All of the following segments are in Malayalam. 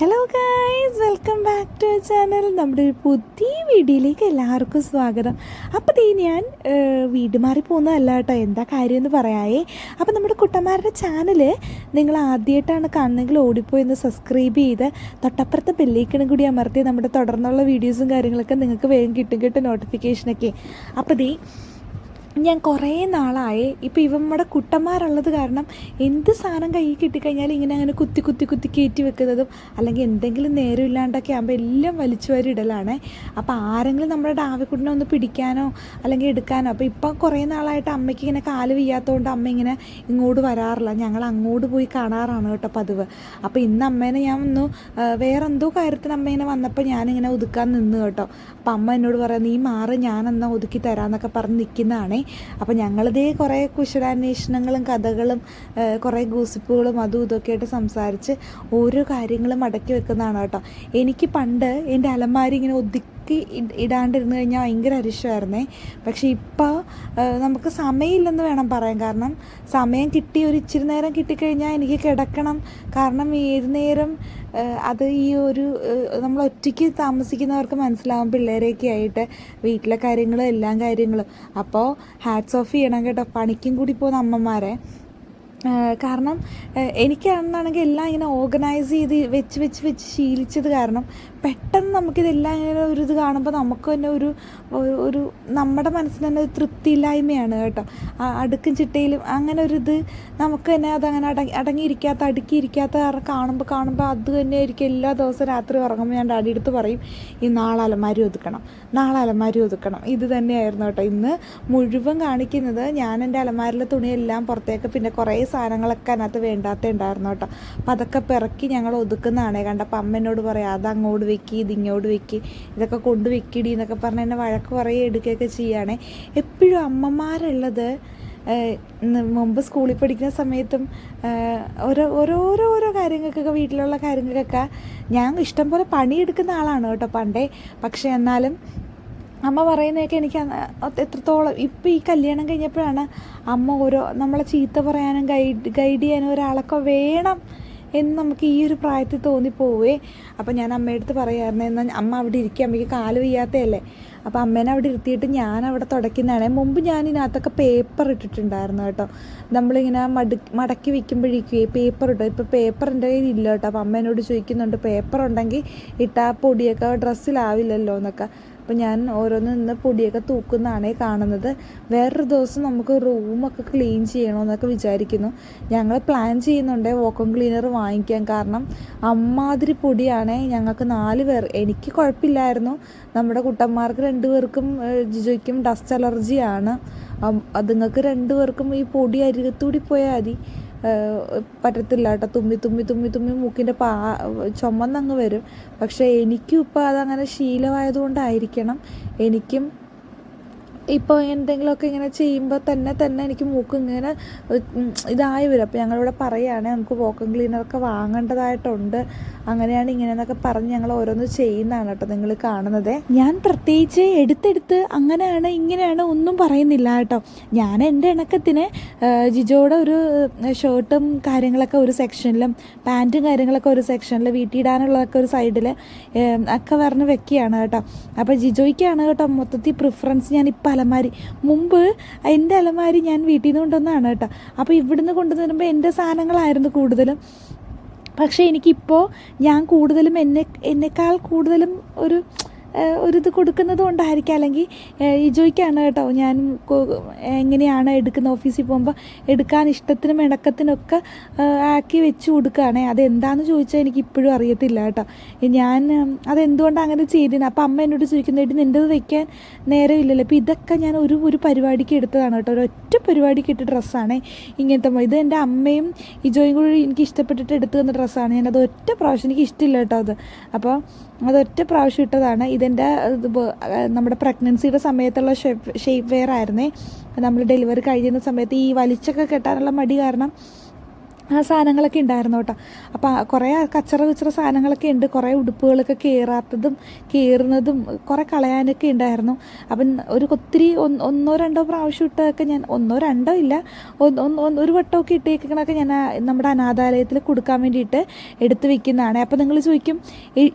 Hello guys welcome back to channel നമ്മുടെ ഒരു പുതിയ വീഡിയോയിലേക്ക് എല്ലാവർക്കും സ്വാഗതം. അപ്പോൾ ദേ ഞാൻ വീട് മാറി പോകുന്നതല്ല കേട്ടോ. എന്താ കാര്യം എന്ന് പറയായേ അപ്പോൾ നമ്മുടെ കുട്ടന്മാരുടെ ചാനൽ നിങ്ങൾ ആദ്യമായിട്ടാണ് കാണുന്നതെങ്കിൽ ഓടിപ്പോയി ഒന്ന് സബ്സ്ക്രൈബ് ചെയ്ത് തൊട്ടപ്പുറത്തെ ബെല്ലേക്കണം കൂടി അമർത്തി നമ്മുടെ തുടർന്നുള്ള വീഡിയോസും കാര്യങ്ങളൊക്കെ നിങ്ങൾക്ക് വേഗം കിട്ടും. കിട്ടും നോട്ടിഫിക്കേഷനൊക്കെ അപ്പോൾ ദേ ഞാൻ കുറേ നാളായി. ഇപ്പോൾ ഇവമ്മടെ കുട്ടന്മാരുള്ളത് കാരണം എന്ത് സാധനം കയ്യിൽ കിട്ടിക്കഴിഞ്ഞാൽ ഇങ്ങനെ അങ്ങനെ കുത്തി കുത്തി കുത്തി കയറ്റി വെക്കുന്നതും അല്ലെങ്കിൽ എന്തെങ്കിലും നേരം ഇല്ലാണ്ടൊക്കെ ആകുമ്പോൾ എല്ലാം വലിച്ചു വാരി ഇടലാണ്. അപ്പോൾ ആരെങ്കിലും നമ്മുടെ ഡാവിക്കുട്ടിനെ ഒന്ന് പിടിക്കാനോ അല്ലെങ്കിൽ എടുക്കാനോ. അപ്പോൾ ഇപ്പം കുറേ നാളായിട്ട് അമ്മയ്ക്ക് ഇങ്ങനെ കാൽ വയ്യാത്തതുകൊണ്ട് അമ്മ ഇങ്ങനെ ഇങ്ങോട്ട് വരാറില്ല. ഞങ്ങൾ അങ്ങോട്ട് പോയി കാണാറാണ് കേട്ടോ പതിവ്. അപ്പോൾ ഇന്ന് അമ്മേനെ ഞാൻ ഒന്ന് വേറെന്തോ കാര്യത്തിന് അമ്മേനെ വന്നപ്പോൾ ഞാനിങ്ങനെ ഒതുക്കാൻ നിന്ന് കേട്ടോ. അപ്പം അമ്മ എന്നോട് പറയാം നീ മാറി ഞാനെന്നാ ഒതുക്കി തരാമെന്നൊക്കെ പറഞ്ഞ് നിൽക്കുന്നതാണേ അപ്പം ഞങ്ങളിതേ കുറേ കുശലാന്വേഷണങ്ങളും കഥകളും കുറേ ഗൂസിപ്പുകളും അതും ഇതൊക്കെ ആയിട്ട് സംസാരിച്ച് ഓരോ കാര്യങ്ങളും അടക്കി വെക്കുന്നതാണ് കേട്ടോ. എനിക്ക് പണ്ട് എന്റെ അലമാരി ഇങ്ങനെ ഒതുക്കി ഇ- ഇടാണ്ടിരുന്ന് കഴിഞ്ഞാൽ ഭയങ്കര അരിശമായിരുന്നേ പക്ഷേ ഇപ്പോൾ നമുക്ക് സമയമില്ലെന്ന് വേണം പറയാൻ. കാരണം സമയം കിട്ടി ഒരു ഇച്ചിരി നേരം കിട്ടിക്കഴിഞ്ഞാൽ എനിക്ക് കിടക്കണം. കാരണം ഏത് നേരം അത് ഈ ഒരു നമ്മൾ ഒറ്റയ്ക്ക് താമസിക്കുന്നവർക്ക് മനസ്സിലാവും പിള്ളേരെയൊക്കെ ആയിട്ട് വീട്ടിലെ കാര്യങ്ങളും എല്ലാ കാര്യങ്ങളും. അപ്പോൾ ഹാറ്റ്സ് ഓഫ് ചെയ്യണം കേട്ടോ. പണിക്കും കൂടി പോകുന്ന അമ്മമാരെ. കാരണം എനിക്ക് എനിക്കാണെന്നാണെങ്കിൽ എല്ലാം ഇങ്ങനെ ഓർഗനൈസ് ചെയ്ത് വെച്ച് വെച്ച് വെച്ച് ശീലിച്ചത് കാരണം പെട്ടെന്ന് നമുക്കിതെല്ലാം ഇങ്ങനെ ഒരു ഇത് കാണുമ്പോൾ നമുക്ക് തന്നെ ഒരു ഒരു- നമ്മുടെ മനസ്സിന് തന്നെ ഒരു തൃപ്തിയില്ലായ്മയാണ് കേട്ടോ. അടുക്കും ചിട്ടയിലും അങ്ങനെ ഒരു ഇത് നമുക്ക് തന്നെ അതങ്ങനെ അടങ്ങി അടങ്ങിയിരിക്കാത്ത അടുക്കിയിരിക്കാത്ത കാരണം കാണുമ്പോൾ കാണുമ്പോൾ അത് തന്നെ ആയിരിക്കും എല്ലാ ദിവസവും രാത്രി ഉറങ്ങുമ്പോൾ ഞാൻ ഡാഡി എടുത്ത് പറയും ഈ നാളെ അലമാരി ഒതുക്കണം നാളെ അലമാരി ഒതുക്കണം. ഇത് തന്നെയായിരുന്നു കേട്ടോ. ഇന്ന് മുഴുവൻ കാണിക്കുന്നത് ഞാൻ എന്റെ അലമാരിലെ തുണിയെല്ലാം പുറത്തേക്ക് പിന്നെ കുറേ സാധനങ്ങളൊക്കെ അതിനകത്ത് വേണ്ടാത്ത ഉണ്ടായിരുന്നു കേട്ടോ. അപ്പം അതൊക്കെ പിറക്കി ഞങ്ങൾ ഒതുക്കുന്നതാണേ കണ്ടപ്പോൾ അമ്മ എന്നോട് പറയാം അത് അങ്ങോട്ട് വെക്കി ഇത് ഇങ്ങോട്ട് വെക്കി ഇതൊക്കെ കൊണ്ട് വെക്കിടി എന്നൊക്കെ പറഞ്ഞ് എന്നെ വഴക്ക് പറയുക എടുക്കുകയൊക്കെ ചെയ്യുകയാണേ എപ്പോഴും അമ്മമാരുള്ളത് മുമ്പ് സ്കൂളിൽ പഠിക്കുന്ന സമയത്തും ഓരോ ഓരോരോ ഓരോ കാര്യങ്ങൾക്കൊക്കെ വീട്ടിലുള്ള കാര്യങ്ങൾക്കൊക്കെ ഞാൻ ഇഷ്ടം പോലെ പണിയെടുക്കുന്ന ആളാണ് കേട്ടോ പണ്ടേ. പക്ഷേ എന്നാലും അമ്മ പറയുന്നതൊക്കെ എനിക്ക് എത്രത്തോളം ഇപ്പം ഈ കല്യാണം കഴിഞ്ഞപ്പോഴാണ് അമ്മ ഓരോ നമ്മളെ ചീത്ത പറയാനും ഗൈഡ് ഗൈഡ് ചെയ്യാനും ഒരാളൊക്കെ വേണം എന്ന് നമുക്ക് ഈ ഒരു പ്രായത്തിൽ തോന്നിപ്പോവേ. അപ്പം ഞാൻ അമ്മയടുത്ത് പറയാമായിരുന്നു എന്നാൽ അമ്മ അവിടെ ഇരിക്കുക അമ്മയ്ക്ക് കാൽ വയ്യാത്തതല്ലേ അപ്പോൾ അമ്മേനെ അവിടെ ഇരുത്തിയിട്ട് ഞാൻ അവിടെ തുടയ്ക്കുന്നതാണ്. മുമ്പ് ഞാൻ ഇതിനകത്തൊക്കെ പേപ്പർ ഇട്ടിട്ടുണ്ടായിരുന്നു കേട്ടോ. നമ്മളിങ്ങനെ മടു മടക്കി വെക്കുമ്പോഴേക്കും പേപ്പർ ഇട്ടോ ഇപ്പോൾ പേപ്പർ എന്റെ കയ്യിൽ ഇല്ല കേട്ടോ. അപ്പോൾ അമ്മേനോട് ചോദിക്കുന്നുണ്ട് പേപ്പർ ഉണ്ടെങ്കിൽ ഇട്ടാൽ പൊടിയൊക്കെ ഡ്രസ്സിലാവില്ലല്ലോ എന്നൊക്കെ. അപ്പോൾ ഞാൻ ഓരോന്ന് നിന്ന് പൊടിയൊക്കെ തൂക്കുന്നതാണേ കാണുന്നത്. വേറൊരു ദിവസം നമുക്ക് റൂമൊക്കെ ക്ലീൻ ചെയ്യണമെന്നൊക്കെ വിചാരിക്കുന്നു. ഞങ്ങൾ പ്ലാൻ ചെയ്യുന്നുണ്ട് വോക്കം ക്ലീനർ വാങ്ങിക്കാൻ. കാരണം അമ്മാതിരി പൊടിയാണേ ഞങ്ങൾക്ക് നാല് പേർ. എനിക്ക് കുഴപ്പമില്ലായിരുന്നു. നമ്മുടെ കുട്ടന്മാർക്ക് രണ്ടുപേർക്കും ജിജോയ്ക്കും ഡസ്റ്റ് അലർജിയാണ്. അതുങ്ങൾക്ക് രണ്ടുപേർക്കും ഈ പൊടി അരികത്തൂടി പോയാൽ മതി. പറ്റത്തില്ല കേട്ടോ. തുമ്മി തുമ്മി തുമ്മി തുമ്മി മൂക്കിന്റെ പാ ചുമന്നങ്ങ് വരും. പക്ഷേ എനിക്കും ഇപ്പോൾ അതങ്ങനെ ശീലമായതുകൊണ്ടായിരിക്കണം. എനിക്കും ഇപ്പോൾ എന്തെങ്കിലുമൊക്കെ ഇങ്ങനെ ചെയ്യുമ്പോൾ തന്നെ തന്നെ എനിക്ക് മൂക്ക് ഇങ്ങനെ ഇതായി വരും. അപ്പോൾ ഞങ്ങളിവിടെ പറയുകയാണെങ്കിൽ നമുക്ക് വോക്കം ക്ലീനറൊക്കെ വാങ്ങേണ്ടതായിട്ടുണ്ട്. അങ്ങനെയാണ് ഇങ്ങനെയെന്നൊക്കെ പറഞ്ഞ് ഞങ്ങൾ ഓരോന്ന് ചെയ്യുന്നതാണ് കേട്ടോ നിങ്ങൾ കാണുന്നത്. ഞാൻ പ്രത്യേകിച്ച് എടുത്തെടുത്ത് അങ്ങനെയാണ് ഇങ്ങനെയാണ് ഒന്നും പറയുന്നില്ല കേട്ടോ. ഞാൻ എന്റെ ഇണക്കത്തിന് ജിജോയുടെ ഒരു ഷർട്ടും കാര്യങ്ങളൊക്കെ ഒരു സെക്ഷനിലും പാന്റും കാര്യങ്ങളൊക്കെ ഒരു സെക്ഷനിൽ വീട്ടിലിടാനുള്ളതൊക്കെ ഒരു സൈഡിൽ ഒക്കെ പറഞ്ഞ് വെക്കുകയാണ് കേട്ടോ. അപ്പോൾ ജിജോയ്ക്കാണ് കേട്ടോ മൊത്തത്തിൽ പ്രിഫറൻസ് ഞാൻ ഇപ്പം അലമാരി. മുമ്പ് എന്റെ അലമാരി ഞാൻ വീട്ടിൽ നിന്ന് കൊണ്ടുവന്നതാണ് കേട്ടോ. അപ്പോൾ ഇവിടുന്ന് കൊണ്ടുവരുമ്പോൾ എന്റെ സാധനങ്ങളായിരുന്നു കൂടുതലും. പക്ഷേ എനിക്കിപ്പോൾ ഞാൻ കൂടുതലും എന്നെ എന്നെക്കാൾ കൂടുതലും ഒരു ഏഹ്, ഒരു ഇത് കൊടുക്കുന്നത് കൊണ്ടായിരിക്കാം. അല്ലെങ്കിൽ ഇജോയ്ക്കാണ് കേട്ടോ. ഞാൻ എങ്ങനെയാണ് എടുക്കുന്ന ഓഫീസിൽ പോകുമ്പോൾ എടുക്കാൻ ഇഷ്ടത്തിനും ഇണക്കത്തിനൊക്കെ ആക്കി വെച്ച് കൊടുക്കുകയാണേ. അതെന്താണെന്ന് ചോദിച്ചാൽ എനിക്ക് ഇപ്പോഴും അറിയത്തില്ല കേട്ടോ. ഞാൻ അതെന്തുകൊണ്ട് അങ്ങനെ ചെയ്തിന് അപ്പം അമ്മ എന്നോട് ചോദിക്കുന്നത് നിന്റെത് വെക്കാൻ നേരമില്ലല്ലോ. അപ്പോൾ ഇതൊക്കെ ഞാൻ ഒരു ഒരു പരിപാടിക്ക് എടുത്തതാണ് കേട്ടോ. ഒരൊറ്റ പരിപാടിക്ക് ഇട്ട ഡ്രസ്സാണേ ഇങ്ങനത്തെ ഇത് എന്റെ അമ്മയും ഇജോയും കൂടി എനിക്ക് ഇഷ്ടപ്പെട്ടിട്ട് എടുത്തു തന്ന ഡ്രസ്സാണ്. ഞാനത് ഒറ്റ പ്രാവശ്യം എനിക്ക് ഇഷ്ടമില്ല കേട്ടോ അത്. അപ്പോൾ അതൊറ്റ പ്രാവശ്യം ഇട്ടതാണ്. ഇതെന്റെ ഇത് നമ്മുടെ പ്രഗ്നൻസിയുടെ സമയത്തുള്ള ഷേപ്പ് ഷേപ്പ് വെയർ ആയിരുന്നേ നമ്മൾ ഡെലിവറി കഴിയുന്ന സമയത്ത് ഈ വലിച്ചൊക്കെ കെട്ടാനുള്ള മടി കാരണം ആ സാധനങ്ങളൊക്കെ ഉണ്ടായിരുന്നു കേട്ടോ. അപ്പോൾ കുറേ കച്ചറ കച്ചറ സാധനങ്ങളൊക്കെ ഉണ്ട്. കുറേ ഉടുപ്പുകളൊക്കെ കയറാത്തതും കയറുന്നതും കുറേ കളയാനൊക്കെ ഉണ്ടായിരുന്നു. അപ്പം ഒരു ഒത്തിരി ഒന്നോ രണ്ടോ പ്രാവശ്യം ഇട്ടതൊക്കെ ഞാൻ ഒന്നോ രണ്ടോ ഇല്ല ഒരു വട്ടമൊക്കെ ഇട്ടേക്കണൊക്കെ ഞാൻ നമ്മുടെ അനാഥാലയത്തിൽ കൊടുക്കാൻ വേണ്ടിയിട്ട് എടുത്ത് വെക്കുന്നതാണ്. അപ്പോൾ നിങ്ങൾ ചോദിക്കും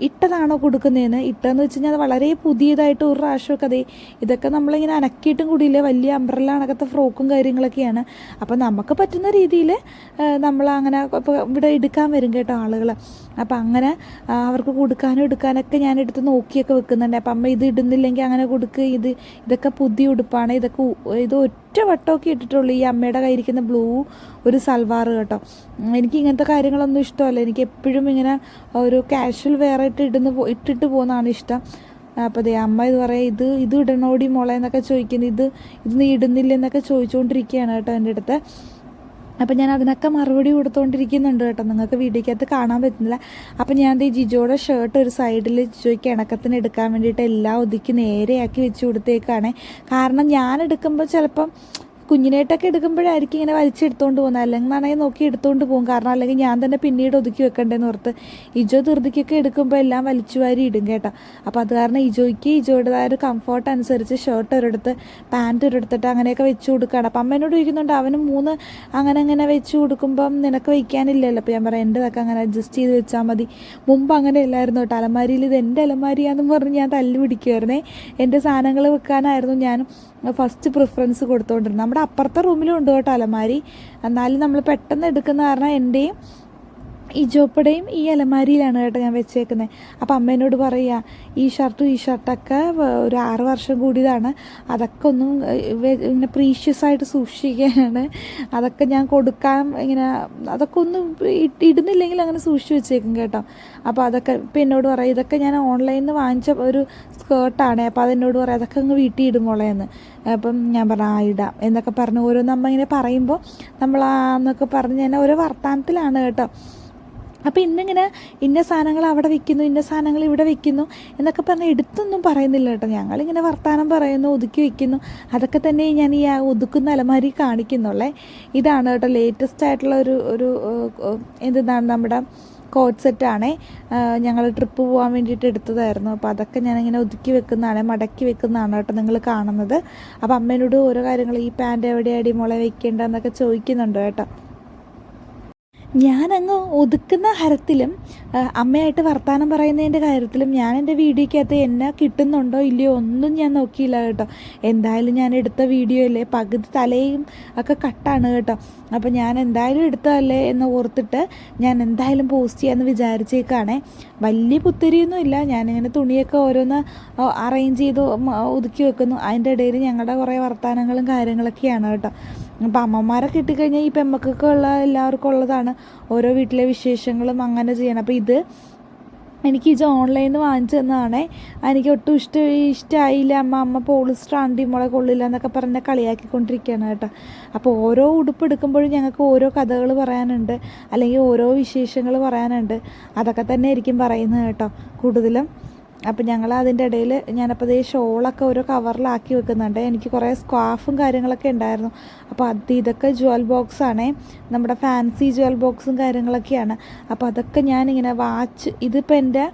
ഇട്ടതാണോ കൊടുക്കുന്നതെന്ന്? ഇട്ടതെന്ന് വെച്ച് കഴിഞ്ഞാൽ വളരെ പുതിയതായിട്ട് ഒരു പ്രാവശ്യമൊക്കെ അതെ ഇതൊക്കെ നമ്മളിങ്ങനെ അനക്കിയിട്ടും കൂടിയില്ലേ? വലിയ അമ്പ്രല്ല അണക്കത്തെ ഫ്രോക്കും കാര്യങ്ങളൊക്കെയാണ്. അപ്പോൾ നമുക്ക് പറ്റുന്ന രീതിയിൽ നമ്മൾ അങ്ങനെ ഇപ്പോൾ ഇവിടെ എടുക്കാൻ വരും കേട്ടോ ആളുകൾ അപ്പം അങ്ങനെ അവർക്ക് കൊടുക്കാനും എടുക്കാനൊക്കെ ഞാൻ എടുത്ത് നോക്കിയൊക്കെ വെക്കുന്നുണ്ട്. അപ്പം അമ്മ ഇത് ഇടുന്നില്ലെങ്കിൽ അങ്ങനെ കൊടുക്കുക ഇത് ഇതൊക്കെ പുതിയ ഉടുപ്പാണ് ഇതൊക്കെ ഇത് ഒറ്റ വട്ടമൊക്കെ ഇട്ടിട്ടുള്ളൂ. ഈ അമ്മയുടെ കയ്യിരിക്കുന്ന ബ്ലൂ ഒരു സൽവാർ കേട്ടോ. എനിക്ക് ഇങ്ങനത്തെ കാര്യങ്ങളൊന്നും ഇഷ്ടമല്ല. എനിക്ക് എപ്പോഴും ഇങ്ങനെ ഒരു കാഷ്വൽ വെയർ ആയിട്ട് ഇടുന്ന ഇട്ടിട്ട് പോകുന്നതാണ് ഇഷ്ടം. അപ്പോൾ ദേ അമ്മ ഇത് പറയാം ഇത് ഇത് ഇടണോടി മോളെ എന്നൊക്കെ ചോദിക്കുന്നത് ഇത് ഇത് നീ ഇടുന്നില്ലെന്നൊക്കെ ചോദിച്ചുകൊണ്ടിരിക്കുകയാണ് കേട്ടോ എന്റെ അടുത്ത്. അപ്പം ഞാൻ അതിനൊക്കെ മറുപടി കൊടുത്തുകൊണ്ടിരിക്കുന്നുണ്ട് കേട്ടോ. നിങ്ങൾക്ക് വീഡിയോക്കകത്ത് കാണാൻ പറ്റുന്നില്ല. അപ്പം ഞാൻ ഈ ജിജോയുടെ ഷർട്ട് ഒരു സൈഡിൽ ജിജോയ്ക്ക് ഇണക്കത്തിന് എടുക്കാൻ വേണ്ടിയിട്ട് എല്ലാം ഒതുക്കി നേരെയാക്കി വെച്ച് കൊടുത്തേക്കാണ്. കാരണം ഞാൻ എടുക്കുമ്പോൾ ചിലപ്പം കുഞ്ഞിനായിട്ടൊക്കെ എടുക്കുമ്പോഴായിരിക്കും ഇങ്ങനെ വലിച്ചെടുത്തോണ്ട് പോകുന്നത് അല്ലെങ്കിൽ നന്നായി നോക്കി എടുത്തുകൊണ്ട് പോകും. കാരണം അല്ലെങ്കിൽ ഞാൻ തന്നെ പിന്നീട് ഒതുക്കി വെക്കണ്ടേന്ന് ഓർത്ത് ഇജോ ധൃതിക്കൊക്കെ എടുക്കുമ്പോൾ എല്ലാം വലിച്ചു വാരി ഇടും കേട്ടോ. അപ്പോൾ അത് കാരണം ഇജോയ്ക്ക് ഇജോയുടേതായ ഒരു കംഫർട്ട് അനുസരിച്ച് ഷർട്ട് ഒരിടത്ത് പാന്റ് ഒരിടത്തിട്ട് അങ്ങനെയൊക്കെ വെച്ച് കൊടുക്കുകയാണ് അപ്പം അമ്മേനോട് ചോദിക്കുന്നുണ്ട് അവന് മൂന്ന് അങ്ങനെ അങ്ങനെ വെച്ച് കൊടുക്കുമ്പം നിനക്ക് വയ്ക്കാനില്ലല്ലോ? അപ്പോൾ ഞാൻ പറയാം എന്റെതൊക്കെ അങ്ങനെ അഡ്ജസ്റ്റ് ചെയ്ത് വെച്ചാൽ മതി. മുമ്പ് അങ്ങനെ അല്ലായിരുന്നു കേട്ടോ. അലമാരിയിൽ ഇത് എന്റെ അലമാരിയാണെന്ന് പറഞ്ഞ് ഞാൻ തല്ലു പിടിക്കുമായിരുന്നേ എന്റെ സാധനങ്ങൾ വെക്കാനായിരുന്നു ഞാൻ ഫസ്റ്റ് പ്രിഫറൻസ് കൊടുത്തുകൊണ്ടിരുന്നത് നമ്മുടെ അപ്പുറത്തെ റൂമിലും ഉണ്ട് കേട്ടോ അലമാരി. എന്നാലും നമ്മൾ പെട്ടെന്ന് എടുക്കുന്ന കാരണം എന്റെയും ഈ ജോപ്പടയും ഈ അലമാരിയിലാണ് കേട്ടോ ഞാൻ വെച്ചേക്കുന്നത് അപ്പം അമ്മേനോട് പറയുക ഈ ഷർട്ടും ഈ ഷർട്ടൊക്കെ ഒരു ആറ് വർഷം കൂടിയതാണ്. അതൊക്കെ ഒന്നും ഇങ്ങനെ പ്രീഷ്യസ് ആയിട്ട് സൂക്ഷിക്കാനാണ്. അതൊക്കെ ഞാൻ കൊടുക്കാൻ ഇങ്ങനെ അതൊക്കെ ഒന്നും ഇടുന്നില്ലെങ്കിൽ അങ്ങനെ സൂക്ഷിച്ച് വെച്ചേക്കും കേട്ടോ. അപ്പോൾ അതൊക്കെ ഇപ്പം എന്നോട് പറയാം ഇതൊക്കെ ഞാൻ ഓൺലൈനിൽ നിന്ന് വാങ്ങിച്ച ഒരു സ്കേർട്ടാണ്. അപ്പോൾ അതെന്നോട് പറയാം അതൊക്കെ അങ്ങ് വീട്ടിൽ ഇടുമോളേന്ന് അപ്പം ഞാൻ പറഞ്ഞു ആ ഇടാം. എന്നൊക്കെ പറഞ്ഞ് ഓരോന്ന് അമ്മ ഇങ്ങനെ പറയുമ്പോൾ എന്നൊക്കെ പറഞ്ഞ് ഞാൻ ഓരോ വർത്താനത്തിലാണ് കേട്ടോ. അപ്പോൾ ഇന്നിങ്ങനെ ഇന്ന സാധനങ്ങൾ അവിടെ വെക്കുന്നു ഇന്ന സാധനങ്ങൾ ഇവിടെ വെക്കുന്നു എന്നൊക്കെ പറഞ്ഞ് എടുത്തൊന്നും പറയുന്നില്ല കേട്ടോ. ഞങ്ങളിങ്ങനെ വർത്തമാനം പറയുന്നു ഒതുക്കി വെക്കുന്നു. അതൊക്കെ തന്നെ ഞാൻ ഈ ആ ഒതുക്കുന്ന അലമാരി കാണിക്കുന്നുള്ളേ. ഇതാണ് കേട്ടോ ലേറ്റസ്റ്റ് ആയിട്ടുള്ള ഒരു ഒരു എന്താണ് നമ്മുടെ കോട്ട് സെറ്റാണേ ഞങ്ങൾ ട്രിപ്പ് പോകാൻ വേണ്ടിയിട്ട് എടുത്തതായിരുന്നു. അപ്പോൾ അതൊക്കെ ഞാനിങ്ങനെ ഒതുക്കി വെക്കുന്നതാണ് മടക്കി വെക്കുന്നതാണ് കേട്ടോ നിങ്ങൾ കാണുന്നത്. അപ്പോൾ അമ്മേനോട് ഓരോ കാര്യങ്ങൾ ഈ പാന്റ് എവിടെയാടി മുള വെക്കേണ്ടതെന്നൊക്കെ ചോദിക്കുന്നുണ്ട് കേട്ടോ. ഞാനങ്ങ് ഒതുക്കുന്ന ഹരത്തിലും അമ്മയായിട്ട് വർത്തമാനം പറയുന്നതിന്റെ കാര്യത്തിലും ഞാൻ എന്റെ വീഡിയോക്കകത്ത് എന്നെ കിട്ടുന്നുണ്ടോ ഇല്ലയോ ഒന്നും ഞാൻ നോക്കിയില്ല കേട്ടോ. എന്തായാലും ഞാൻ എടുത്ത വീഡിയോയിലെ പകുതി തലയും ഒക്കെ കട്ടാണ് കേട്ടോ. അപ്പോൾ ഞാൻ എന്തായാലും എടുത്തതല്ലേ എന്ന് ഓർത്തിട്ട് ഞാൻ എന്തായാലും പോസ്റ്റ് ചെയ്യാമെന്ന് വിചാരിച്ചേക്കാണേ. വലിയ പുത്തരിയൊന്നുമില്ല ഞാനിങ്ങനെ തുണിയൊക്കെ ഓരോന്ന് അറേഞ്ച് ചെയ്ത് ഒതുക്കി വെക്കുന്നു. അതിന്റെ ഇടയിൽ ഞങ്ങളുടെ കുറേ വർത്തമാനങ്ങളും കാര്യങ്ങളൊക്കെയാണ് കേട്ടോ. അപ്പം അമ്മമാരെ കിട്ടിക്കഴിഞ്ഞാൽ ഈ പെമ്മക്കൊക്കെ ഉള്ള എല്ലാവർക്കും ഉള്ളതാണ്. ഓരോ വീട്ടിലെ വിശേഷങ്ങളും അങ്ങനെ ചെയ്യണം. അപ്പോൾ ഇത് എനിക്ക് ഇത് ഓൺലൈനിൽ നിന്ന് വാങ്ങിച്ചു തന്നതാണേ. എനിക്ക് ഒട്ടും ഇഷ്ട ഇഷ്ടമായില്ല അമ്മ അമ്മ പോളിസ്റ്റർ ആണ്ടി മോളെ കൊള്ളില്ല എന്നൊക്കെ പറഞ്ഞ് കളിയാക്കിക്കൊണ്ടിരിക്കുകയാണ് കേട്ടോ. അപ്പോൾ ഓരോ ഉടുപ്പ് എടുക്കുമ്പോഴും ഞങ്ങൾക്ക് ഓരോ കഥകൾ പറയാനുണ്ട്. അല്ലെങ്കിൽ ഓരോ വിശേഷങ്ങൾ പറയാനുണ്ട്. അതൊക്കെ തന്നെ ആയിരിക്കും പറയുന്നത് കേട്ടോ. കൂടുതലും അപ്പം ഞങ്ങൾ അതിന്റെ ഇടയിൽ ഞാനപ്പോൾ ഈ ഷോളൊക്കെ ഓരോ കവറിലാക്കി വെക്കുന്നുണ്ട്. എനിക്ക് കുറേ സ്കാർഫും കാര്യങ്ങളൊക്കെ ഉണ്ടായിരുന്നു. അപ്പോൾ അത് ഇതൊക്കെ ജ്വൽ ബോക്സാണേ നമ്മുടെ ഫാൻസി ജ്വൽ ബോക്സും കാര്യങ്ങളൊക്കെയാണ്. അപ്പോൾ അതൊക്കെ ഞാനിങ്ങനെ വാച്ച് ഇതിപ്പോൾ എന്റെ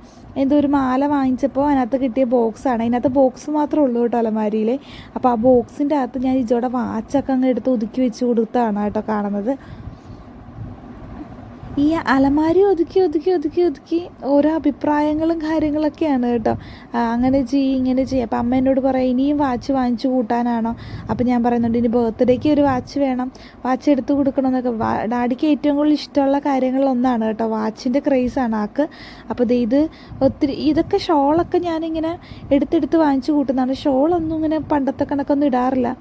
എന്തോ ഒരു മാല വാങ്ങിച്ചപ്പോൾ അതിനകത്ത് കിട്ടിയ ബോക്സാണ് അതിനകത്ത് ബോക്സ് മാത്രമേ ഉള്ളൂ കേട്ടോ അലമാരിയിൽ അപ്പോൾ ആ ബോക്സിന്റെ അകത്ത് ഞാൻ ഇജോടെ വാച്ചൊക്കെ അങ്ങ് എടുത്ത് ഒതുക്കി വെച്ച് കൊടുത്താണ് കേട്ടോ കാണുന്നത്. ഈ അലമാരി ഒതുക്കി ഒതുക്കി ഒതുക്കി ഒതുക്കി ഓരോ അഭിപ്രായങ്ങളും കാര്യങ്ങളൊക്കെയാണ് കേട്ടോ. അങ്ങനെ ചെയ്യും ഇങ്ങനെ ചെയ്യും. അപ്പം അമ്മ എന്നോട് പറയാം ഇനിയും വാച്ച് വാങ്ങിച്ചു കൂട്ടാനാണോ? അപ്പം ഞാൻ പറയുന്നുണ്ട് ഇനി ബർത്ത്ഡേക്ക് ഒരു വാച്ച് വേണം. വാച്ച് എടുത്തു കൊടുക്കണം എന്നൊക്കെ ഡാഡിക്ക് ഏറ്റവും കൂടുതൽ ഇഷ്ടമുള്ള കാര്യങ്ങളൊന്നാണ് കേട്ടോ വാച്ചിന്റെ ക്രേസാണ് ആക്ക്. അപ്പോൾ ഇത് ഒത്തിരി ഇതൊക്കെ ഷോളൊക്കെ ഞാനിങ്ങനെ എടുത്തെടുത്ത് വാങ്ങിച്ചു കൂട്ടുന്നതാണ്. ഷോളൊന്നും ഇങ്ങനെ പണ്ടത്തെ കണക്കൊന്നും ഇടാറില്ല.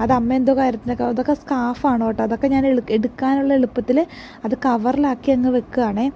അത് അമ്മ എന്തോ കാര്യത്തിനൊക്കെ അതൊക്കെ സ്കാഫാണ് കേട്ടോ അതൊക്കെ ഞാൻ എടുക്കാനുള്ള എളുപ്പത്തിൽ അത് കവറിലാക്കി അങ്ങ് വെക്കുകയാണേ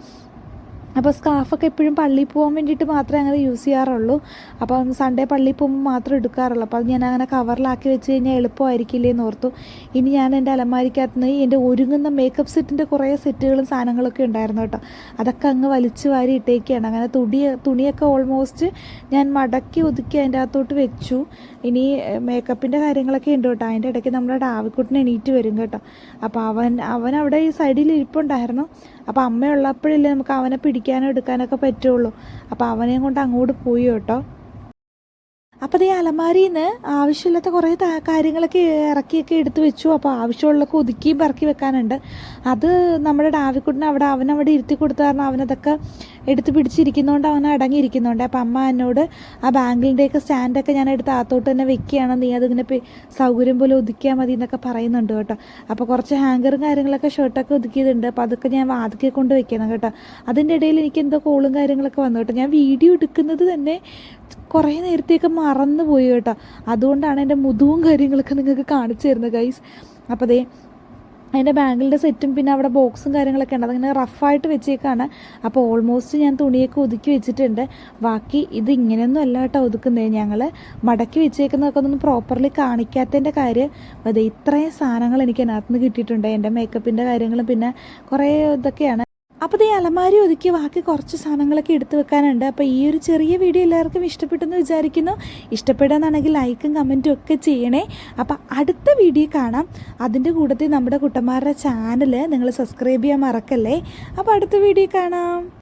അപ്പോൾ സ്കാർഫൊക്കെ എപ്പോഴും പള്ളിയിൽ പോകാൻ വേണ്ടിയിട്ട് മാത്രമേ അങ്ങനെ യൂസ് ചെയ്യാറുള്ളൂ. അപ്പം സൺഡേ പള്ളിയിൽ പോകുമ്പോൾ മാത്രം എടുക്കാറുള്ളൂ. അപ്പോൾ അത് ഞാൻ അങ്ങനെ കവറിലാക്കി വെച്ച് കഴിഞ്ഞാൽ എളുപ്പമായിരിക്കില്ലേ എന്ന് ഓർത്തു. ഇനി ഞാൻ എന്റെ അലമാരിക്കകത്ത് നിന്ന് എന്റെ ഒരുങ്ങുന്ന മേക്കപ്പ് സെറ്റിന്റെ കുറേ സെറ്റുകളും സാധനങ്ങളൊക്കെ ഉണ്ടായിരുന്നു കേട്ടോ. അതൊക്കെ അങ്ങ് വലിച്ചു വാരി ഇട്ടേക്കാണ്. അങ്ങനെ തുണി തുണിയൊക്കെ ഓൾമോസ്റ്റ് ഞാൻ മടക്കി ഒതുക്കി അതിന്റെ അകത്തോട്ട് വെച്ചു. ഇനി മേക്കപ്പിന്റെ കാര്യങ്ങളൊക്കെ ഉണ്ട് കേട്ടോ. അതിന്റെ ഇടയ്ക്ക് നമ്മുടെ ഡാവിക്കുട്ടിന് എണീറ്റ് വരും കേട്ടോ. അപ്പോൾ അവൻ അവൻ അവിടെ ഈ സൈഡിൽ ഇരിപ്പുണ്ടായിരുന്നു. അപ്പോൾ അമ്മയുള്ളപ്പോഴല്ലേ നമുക്ക് അവനെ പിടിക്കാനോ എടുക്കാനൊക്കെ പറ്റുള്ളൂ. അപ്പോൾ അവനെയും കൊണ്ട് അങ്ങോട്ട് പോയി കേട്ടോ. അപ്പോൾ ഈ അലമാരിയിൽ നിന്ന് ആവശ്യമില്ലാത്ത കുറേ കാര്യങ്ങളൊക്കെ ഇറക്കിയൊക്കെ എടുത്തു വെച്ചു. അപ്പോൾ ആവശ്യമുള്ളൊക്കെ ഒതുക്കിയും പറക്കി വെക്കാനുണ്ട്. അത് നമ്മുടെ ഡാവിക്കുട്ടിന് അവിടെ അവനവിടെ ഇരുത്തി കൊടുത്ത കാരണം അവനതൊക്കെ എടുത്ത് പിടിച്ചിരിക്കുന്നതുകൊണ്ട് അവൻ അടങ്ങിയിരിക്കുന്നുണ്ട്. അപ്പോൾ അമ്മ എന്നോട് ആ ബാങ്കിന്റെയൊക്കെ സ്റ്റാൻഡൊക്കെ ഞാൻ എടുത്ത് അകത്തോട്ട് തന്നെ വെക്കുകയാണ്. നീ അതിങ്ങനെ സൗകര്യം പോലെ ഒതുക്കിയാൽ മതി എന്നൊക്കെ പറയുന്നുണ്ട് കേട്ടോ. അപ്പോൾ കുറച്ച് ഹാങ്കറും കാര്യങ്ങളൊക്കെ ഷർട്ടൊക്കെ ഒതുക്കിയതുണ്ട്. അപ്പോൾ അതൊക്കെ ഞാൻ വാതിക്കെ കൊണ്ട് വെക്കണം കേട്ടോ. അതിന്റെ ഇടയിൽ എനിക്ക് എന്തോ കോളും കാര്യങ്ങളൊക്കെ വന്നു കേട്ടോ. ഞാൻ വീഡിയോ എടുക്കുന്നത് തന്നെ കുറേ നേരത്തേക്ക് മറന്നു പോയി കേട്ടോ. അതുകൊണ്ടാണ് എന്റെ മുതുവും കാര്യങ്ങളൊക്കെ നിങ്ങൾക്ക് കാണിച്ചു തരുന്നത് ഗൈസ് അപ്പോൾ അതേ അതിന്റെ ബാങ്കിന്റെ സെറ്റും പിന്നെ അവിടെ ബോക്സും കാര്യങ്ങളൊക്കെ ഉണ്ട്. അതിങ്ങനെ റഫായിട്ട് വെച്ചേക്കാണ്. അപ്പോൾ ഓൾമോസ്റ്റ് ഞാൻ തുണിയൊക്കെ ഒതുക്കി വെച്ചിട്ടുണ്ട്. ബാക്കി ഇത് ഇങ്ങനെയൊന്നും അല്ല കേട്ടോ ഒതുക്കുന്നത് ഞങ്ങൾ മടക്കി വെച്ചേക്കുന്നതൊക്കെ ഒന്നും പ്രോപ്പർലി കാണിക്കാത്തതിന്റെ കാര്യം. അതെ ഇത്രയും സാധനങ്ങൾ എനിക്ക് അതിനകത്ത് നിന്ന് കിട്ടിയിട്ടുണ്ട്. എന്റെ മേക്കപ്പിന്റെ കാര്യങ്ങളും പിന്നെ കുറേ ഇതൊക്കെയാണ്. അപ്പോൾ ഈ അലമാരി ഒതുക്കി ബാക്കി കുറച്ച് സാധനങ്ങളൊക്കെ എടുത്തു വെക്കാനുണ്ട്. അപ്പോൾ ഈ ഒരു ചെറിയ വീഡിയോ എല്ലാവർക്കും ഇഷ്ടപ്പെട്ടെന്ന് വിചാരിക്കുന്നു. ഇഷ്ടപ്പെടാന്നാണെങ്കിൽ ലൈക്കും കമന്റും ഒക്കെ ചെയ്യണേ. അപ്പോൾ അടുത്ത വീഡിയോ കാണാം. അതിന്റെ കൂട്ടത്തിൽ നമ്മുടെ കുട്ടന്മാരുടെ ചാനൽ നിങ്ങൾ സബ്സ്ക്രൈബ് ചെയ്യാൻ മറക്കല്ലേ? അപ്പോൾ അടുത്ത വീഡിയോ കാണാം.